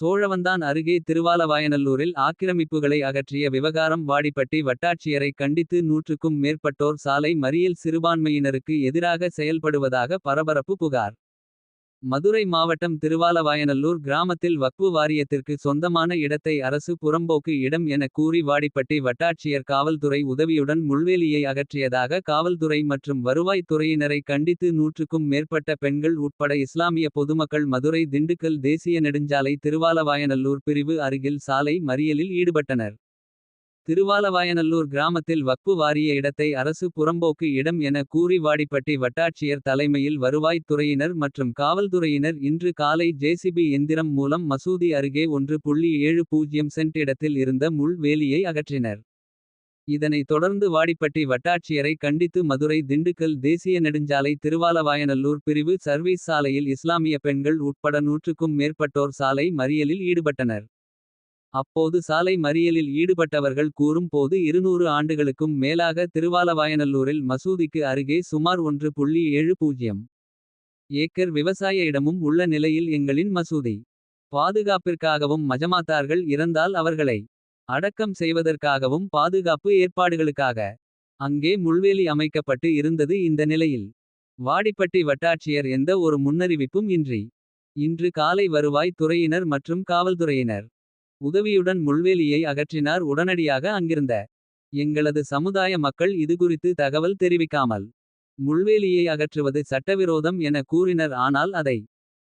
சோழவந்தான் அருகே திருவாலவாயநல்லூரில் ஆக்கிரமிப்புகளை அகற்றிய விவகாரம் வாடிப்பட்டி வட்டாட்சியரை கண்டித்து நூற்றுக்கும் மேற்பட்டோர் சாலை மறியல் சிறுபான்மையினருக்கு எதிராக செயல்படுவதாக பரபரப்பு புகார். மதுரை மாவட்டம் திருவாலவாயநல்லூர் கிராமத்தில் வக்பு வாரியத்திற்கு சொந்தமான இடத்தை அரசு புறம்போக்கு இடம் என கூறி வாடிப்பட்டி வட்டாட்சியர் காவல்துறை உதவியுடன் முள்வேலியை அகற்றியதாக காவல்துறை மற்றும் வருவாய்த் துறையினரை கண்டித்து நூற்றுக்கும் மேற்பட்ட பெண்கள் உட்பட இஸ்லாமிய பொதுமக்கள் மதுரை திண்டுக்கல் தேசிய நெடுஞ்சாலை திருவாலவாயநல்லூர் பிரிவு அருகில் சாலை மறியலில் ஈடுபட்டனர். திருவாலவாயநல்லூர் கிராமத்தில் வக்பு வாரிய இடத்தை அரசு புறம்போக்கு இடம் என கூறி வாடிப்பட்டி வட்டாட்சியர் தலைமையில் வருவாய்த் துறையினர் மற்றும் காவல்துறையினர் இன்று காலை ஜேசிபி எந்திரம் மூலம் மசூதி அருகே ஒன்று புள்ளி ஏழு பூஜ்யம் சென்ட் இடத்தில் இருந்த முள் வேலியை அகற்றினர். இதனைத் தொடர்ந்து வாடிப்பட்டி வட்டாட்சியரை கண்டித்து மதுரை திண்டுக்கல் தேசிய நெடுஞ்சாலை திருவாலவாயநல்லூர் பிரிவு சர்வீஸ் சாலையில் இஸ்லாமிய பெண்கள் உட்பட நூற்றுக்கும் மேற்பட்டோர் சாலை மறியலில் ஈடுபட்டனர். அப்போது சாலை மறியலில் ஈடுபட்டவர்கள் கூறும் போது இருநூறு ஆண்டுகளுக்கும் மேலாக திருவாலவாயநல்லூரில் மசூதிக்கு அருகே சுமார் ஒன்று புள்ளி ஏழு பூஜ்யம் ஏக்கர் விவசாய இடமும் உள்ள நிலையில் எங்களின் மசூதி. பாதுகாப்பிற்காகவும் மஜமாத்தார்கள் இறந்தால் அவர்களை அடக்கம் செய்வதற்காகவும் பாதுகாப்பு ஏற்பாடுகளுக்காக. அங்கே முள்வேலி அமைக்கப்பட்டு இருந்தது இந்த நிலையில். வாடிப்பட்டி வட்டாட்சியர் எந்த ஒரு முன்னறிவிப்பும் இன்றி. இன்று காலை வருவாய் துறையினர் மற்றும் காவல்துறையினர். உதவியுடன் முள்வேலியை அகற்றினார் உடனடியாக அங்கிருந்த. எங்களது சமுதாய மக்கள் இதுகுறித்து தகவல் தெரிவிக்காமல். முள்வேலியை அகற்றுவது சட்டவிரோதம் என கூறினர் ஆனால் அதை.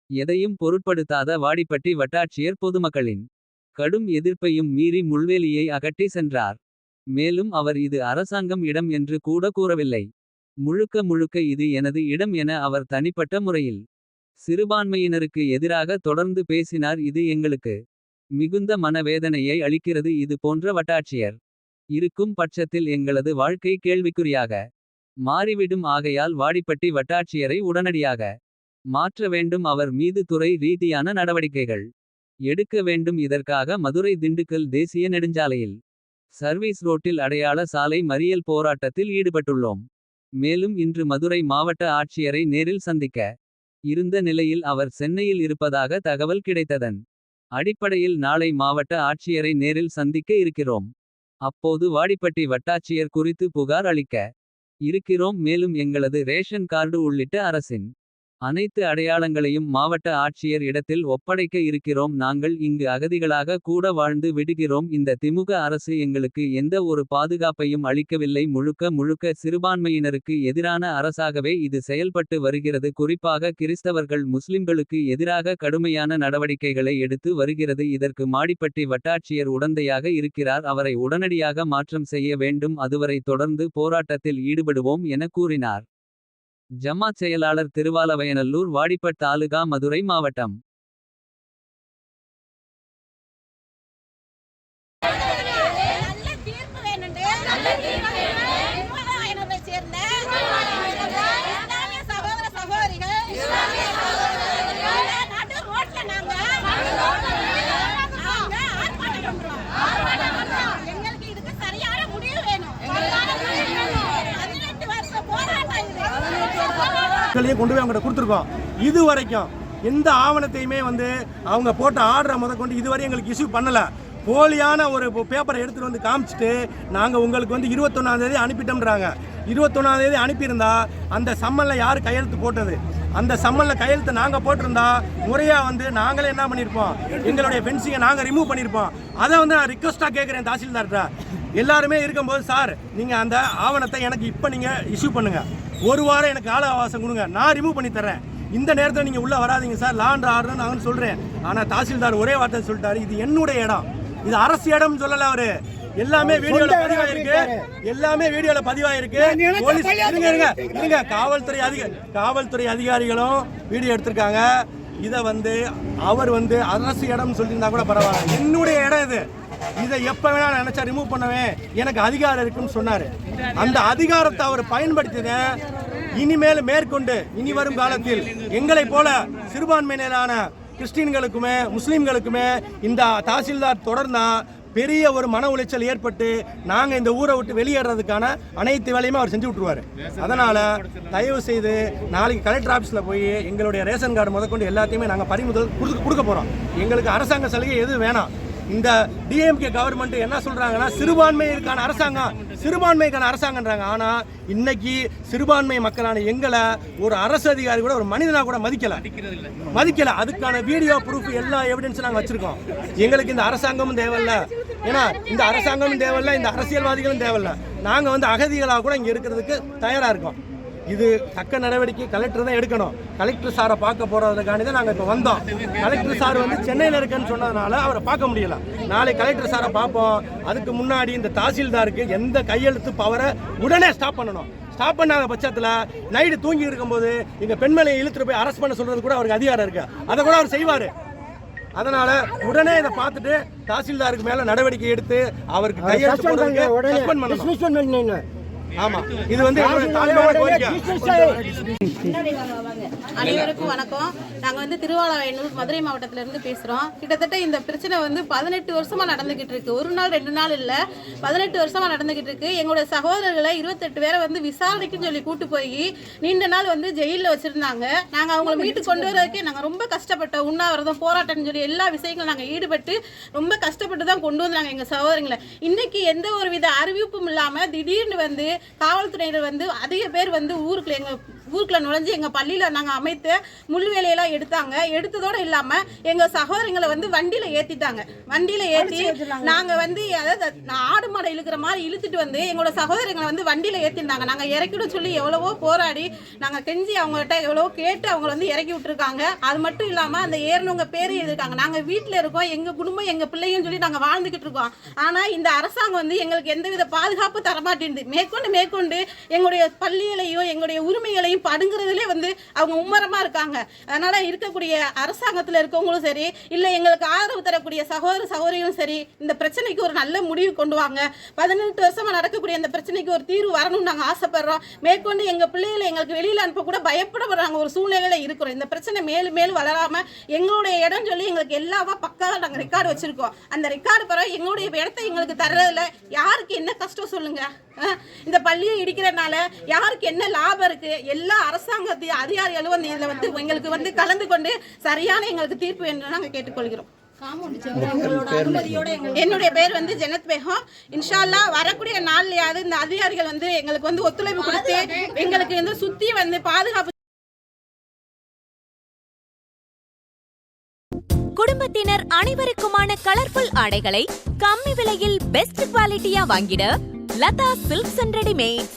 எதையும் பொருட்படுத்தாத வாடிப்பட்டி வட்டாட்சியர் பொதுமக்களின். கடும் எதிர்ப்பையும் மீறி முள்வேலியை அகட்டி சென்றார். மேலும் அவர் இது அரசாங்கம் இடம் என்று கூட கூறவில்லை. முழுக்க முழுக்க இது எனது இடம் என அவர் தனிப்பட்ட முறையில். சிறுபான்மையினருக்கு எதிராக தொடர்ந்து பேசினார் இது எங்களுக்கு. மிகுந்த மனவேதனையை அளிக்கிறது இது போன்ற வட்டாட்சியர். இருக்கும் பட்சத்தில் எங்களது வாழ்க்கை கேள்விக்குறியாக. மாறிவிடும் ஆகையால் வாடிப்பட்டி வட்டாட்சியரை உடனடியாக. மாற்ற வேண்டும் அவர் மீது துறை ரீதியான நடவடிக்கைகள். எடுக்க வேண்டும் இதற்காக மதுரை திண்டுக்கல் தேசிய நெடுஞ்சாலையில். சர்வீஸ் ரோட்டில் அடையாள சாலை மறியல் போராட்டத்தில் ஈடுபட்டுள்ளோம். மேலும் இன்று மதுரை மாவட்ட ஆட்சியரை நேரில் சந்திக்க. இருந்த நிலையில் அவர் சென்னையில் இருப்பதாக தகவல் கிடைத்ததன். அடிப்படையில் நாளை மாவட்ட ஆட்சியரை நேரில் சந்திக்க இருக்கிறோம். அப்போது வாடிப்பட்டி வட்டாட்சியர் குறித்து புகார் அளிக்க. இருக்கிறோம் மேலும் எங்களது ரேஷன் கார்டு உள்ளிட்ட அரசின். அனைத்து அடையாளங்களையும் மாவட்ட ஆட்சியர் இடத்தில் ஒப்படைக்க இருக்கிறோம். நாங்கள் இங்கு அகதிகளாக கூட வாழ்ந்து விடுகிறோம். இந்த திமுக அரசு எங்களுக்கு எந்த ஒரு பாதுகாப்பையும் அளிக்கவில்லை. முழுக்க முழுக்க சிறுபான்மையினருக்கு எதிரான அரசாகவே இது செயல்பட்டு வருகிறது. குறிப்பாக கிறிஸ்தவர்கள் முஸ்லிம்களுக்கு எதிராக கடுமையான நடவடிக்கைகளை எடுத்து வருகிறது. இதற்கு மாடிப்பட்டி வட்டாட்சியர் உடந்தையாக இருக்கிறார். அவரை உடனடியாக மாற்றம் செய்ய வேண்டும். அதுவரை தொடர்ந்து போராட்டத்தில் ஈடுபடுவோம் என கூறினார். ஜமாத் செயலாளர் திருவாலவயநல்லூர் வாடிப்பட் தாலுகா மதுரை மாவட்டம். நல்ல தீர்ப்பு வேணுண்டு. திருவாலவாயனூரை சேர்ந்த இஸ்லாமிய சகோதர சகோதரிகள் இந்த நடு ரோட்ல நாங்க நாங்க ஆர்ப்பாட்டம் பண்றோம். எங்களுக்கு இதுக்கு சரியான முடிவு வேணும். பதினெட்டு வருஷம் போராட்டம் இது. மக்களையும் கொண்டு போய் அவங்ககிட்ட கொடுத்துருக்கோம். இது வரைக்கும் எந்த ஆவணத்தையுமே வந்து அவங்க போட்ட ஆர்டரை முத கொண்டு இதுவரை எங்களுக்கு இஷ்யூ பண்ணலை. போலியான ஒரு பேப்பரை எடுத்துகிட்டு வந்து காமிச்சிட்டு நாங்கள் உங்களுக்கு வந்து இருபத்தொன்னாந்தேதி அனுப்பிட்டோம்ன்றாங்க. இருபத்தொன்னாந்தேதி அனுப்பியிருந்தா அந்த சம்மனில் யார் கையெழுத்து போட்டது? அந்த சம்மனில் கையெழுத்து நாங்கள் போட்டிருந்தா முறையாக வந்து நாங்களே என்ன பண்ணியிருப்போம் எங்களுடைய ஃபென்சிங்கை நாங்கள் ரிமூவ் பண்ணியிருப்போம் அதை வந்து நான் ரிக்வஸ்ட்டாக கேட்குறேன் தாசில்தார்கிட்ட. எல்லாருமே இருக்கும்போது சார் நீங்கள் அந்த ஆவணத்தை எனக்கு இப்போ நீங்கள் இஷ்யூ பண்ணுங்கள் ஒரு வாரம் எனக்கு கால அவகாசம் கொடுங்க. நான் ரிமூவ் பண்ணி தரேன் இந்த நேரத்தில் நீங்கள் உள்ளே வராதீங்க சார். லாண்ட் ஆர்டர் நான் சொல்கிறேன் ஆனால் தாசில்தார் ஒரே வார்த்தை சொல்லிட்டாரு. இது என்னுடைய இடம். இது அரசு இடம்னு சொல்லல அவரு. எல்லாமே வீடியோல பதிவாயிருக்கு. எல்லாமே வீடியோல பதிவாயிருக்கு. போலீஸ் இருங்க இருங்க. இருங்க. காவல்துறை அதிக காவல்துறை அதிகாரிகளும் வீடியோ எடுத்திருக்காங்க. இதை வந்து அவர் வந்து அரசு இடம்னு சொல்லியிருந்தா கூட பரவாயில்ல. என்னுடைய இடம் இது. இதை எப்ப வேணாலும் நான் நினைச்சா ரிமூவ் பண்ணுவேன். எனக்கு அதிகாரம் இருக்குன்னு சொன்னாரு. அந்த அதிகாரத்தை அவர் பயன்படுத்தின இனிமேல் மேற்கொண்டு இனி வரும் காலத்தில் எங்களை போல சிறுபான்மையினரான கிறிஸ்டின்களுக்குமே முஸ்லீம்களுக்குமே இந்த தாசில்தார் தொடர்ந்தா பெரிய ஒரு மன உளைச்சல் ஏற்பட்டு நாங்கள் இந்த ஊரை விட்டு வெளியேறதுக்கான அனைத்து வேலையுமே அவர் செஞ்சு விட்டுருவார். அதனால் தயவு செய்து நாளைக்கு கலெக்டர் ஆஃபீஸில் போய் எங்களுடைய ரேஷன் கார்டு முதற்கொண்டு எல்லாத்தையுமே நாங்கள் பறிமுதல் கொடுக்க கொடுக்க போகிறோம் எங்களுக்கு அரசாங்க சலுகை எதுவும் வேணாம். இந்த டிஎம்கே கவர்மெண்ட் என்ன சொல்றாங்கன்னா சிறுபான்மையிற்கான அரசாங்கம் சிறுபான்மைக்கான அரசாங்கன்றாங்க ஆனா இன்னைக்கு சிறுபான்மை மக்களான எங்களை ஒரு அரசு அதிகாரி கூட ஒரு மனிதனா கூட மதிக்கல. மதிக்கல. அதுக்கான வீடியோ ப்ரூஃப் எல்லா எவிடன்ஸும் நாங்க வச்சிருக்கோம். எங்களுக்கு இந்த அரசாங்கமும் தேவையில்ல. ஏன்னா இந்த அரசாங்கமும் தேவையில்ல இந்த அரசியல்வாதிகளும் தேவையில்ல. நாங்க வந்து அகதிகளாக கூட இங்க இருக்கிறதுக்கு தயாரா இருக்கோம். இது தக்க நடவடிக்கை கலெக்டர் தான் எடுக்கணும். கலெக்டர் சாரை பார்க்க போறதுக்காண்டி தான் நாங்கள் இப்போ வந்தோம். கலெக்டர் சார் வந்து சென்னையில் இருக்கேன்னு சொன்னதுனால அவரை பார்க்க முடியல. நாளை கலெக்டர் சாரை பார்ப்போம். அதுக்கு முன்னாடி இந்த தாசில்தாருக்கு எந்த கையெழுத்து பவரை உடனே ஸ்டாப் பண்ணணும். ஸ்டாப் பண்ணாத பட்சத்தில் நைட்டு தூங்கி இருக்கும்போது எங்கள் பெண்மலையை இழுத்துட்டு போய் அரெஸ்ட் பண்ண சொல்றது கூட அவருக்கு அதிகாரம் இருக்கு. அதை கூட அவர் செய்வார். அதனால உடனே இதை பார்த்துட்டு தாசில்தாருக்கு மேல நடவடிக்கை எடுத்து அவருக்கு கையெழுத்து ஆமா. இது வந்து அனைவருக்கும் வணக்கம். நாங்க வந்து திருவாலூர் மதுரை மாவட்டத்துல இருந்து பேசுறோம். கிட்டத்தட்ட இந்த பிரச்சனை வந்து பதினெட்டு வருஷமா நடந்துகிட்டு இருக்கு. ஒரு நாள் ரெண்டு நாள் இல்ல. பதினெட்டு வருஷமா நடந்துகிட்டு இருக்கு. எங்களுடைய சகோதரர்களை இருபத்தெட்டு பேரை வந்து விசாரணைக்குன்னு சொல்லி கூட்டு போய் நீண்ட நாள் வந்து ஜெயிலில் வச்சிருந்தாங்க. நாங்க அவங்களை மீட்டு கொண்டு வரதுக்கே நாங்க ரொம்ப கஷ்டப்பட்டோம். உண்ணாவிரதம் போராட்டம்னு சொல்லி எல்லா விஷயங்களும் நாங்க ஈடுபட்டு ரொம்ப கஷ்டப்பட்டு தான் கொண்டு வந்தாங்க எங்க சகோதரங்களை. இன்னைக்கு எந்த ஒரு வித அறிவிப்பும் இல்லாம திடீர்னு வந்து காவல்துறையினர் வந்து அதிக பேர் வந்து ஊருக்குள்ள எங்க ஊருக்குள்ள நுழைஞ்சு எங்க பள்ளியில நாங்க அமைத்த முள் வேலையெல்லாம் எடுத்தாங்க. எடுத்ததோட இல்லாம எங்க சகோதரங்களை வந்து வண்டியில ஏத்திட்டாங்க. வண்டியில ஏத்தி நாங்க வந்து அதாவது ஆடு மாடை இழுக்கிற மாதிரி இழுத்துட்டு வந்து எங்களோட சகோதரங்களை வந்து வண்டியில ஏத்திருந்தாங்க. நாங்க இறக்கிட சொல்லி எவ்வளவோ போராடி நாங்க கெஞ்சி அவங்ககிட்ட எவ்வளவோ கேட்டு அவங்கள வந்து இறக்கி விட்டுருக்காங்க. அது மட்டும் இல்லாம அந்த ஏறினவங்க பேர் எழுதிருக்காங்க நாங்க வீட்டுல இருக்கோம். எங்க குடும்பம் எங்க பிள்ளையும் சொல்லி நாங்க வாழ்ந்துகிட்டு இருக்கோம். ஆனா இந்த அரசாங்கம் வந்து எங்களுக்கு எந்தவித பாதுகாப்பு தர மாட்டேங்குது மேற்கொண்டு மேற்கொண்டு எங்களுடைய பள்ளிகளையும் எங்களுடைய உரிமைகளையும் படுங்கிறதுலே வந்து அவங்க மும்மரமாக இருக்காங்க. அதனால் இருக்கக்கூடிய அரசாங்கத்தில் இருக்கவங்களும் சரி இல்லை எங்களுக்கு ஆதரவு தரக்கூடிய சகோதர சகோதரிகளும் சரி இந்த பிரச்சனைக்கு ஒரு நல்ல முடிவு கொண்டு வாங்க. பதினெட்டு வருஷமாக நடக்கக்கூடிய இந்த பிரச்சனைக்கு ஒரு தீர்வு வரணும்னு நாங்கள் ஆசைப்படுறோம். மேற்கொண்டு எங்கள் பிள்ளைகளை எங்களுக்கு வெளியில் அனுப்ப கூட ஒரு சூழ்நிலையில் இருக்கிறோம். இந்த பிரச்சனை மேலும் மேலும் வளராமல் எங்களுடைய இடம் சொல்லி எங்களுக்கு எல்லாவா பக்காவாக நாங்கள் ரெக்கார்டு வச்சுருக்கோம். அந்த ரெக்கார்டு பிறகு எங்களுடைய இடத்த எங்களுக்கு தர்றதில்ல யாருக்கு என்ன கஷ்டம் சொல்லுங்கள் இந்த பள்ளியை இடிக்கிறதுனால யாருக்கு என்ன லாபம் இருக்குது எல்லா எல்லா அரசாங்க அதிகாரிகளும் வந்து இதில் வந்து எங்களுக்கு வந்து கலந்து கொண்டு சரியான எங்களுக்கு தீர்ப்பு வேண்டும் நாங்கள் கேட்டுக்கொள்கிறோம். என்னுடைய பேர் வந்து ஜெனத் பேகம். இன்ஷால்லா வரக்கூடிய நாள்லயாவது இந்த அதிகாரிகள் வந்து எங்களுக்கு வந்து ஒத்துழைப்பு கொடுத்து எங்களுக்கு வந்து சுத்தி வந்து பாதுகாப்பு குடும்பத்தினர் அனைவருக்குமான கலர்ஃபுல் ஆடைகளை கம்மி விலையில் பெஸ்ட் குவாலிட்டியா வாங்கிட லதா சில்க்ஸ் அண்ட் ரெடிமேட்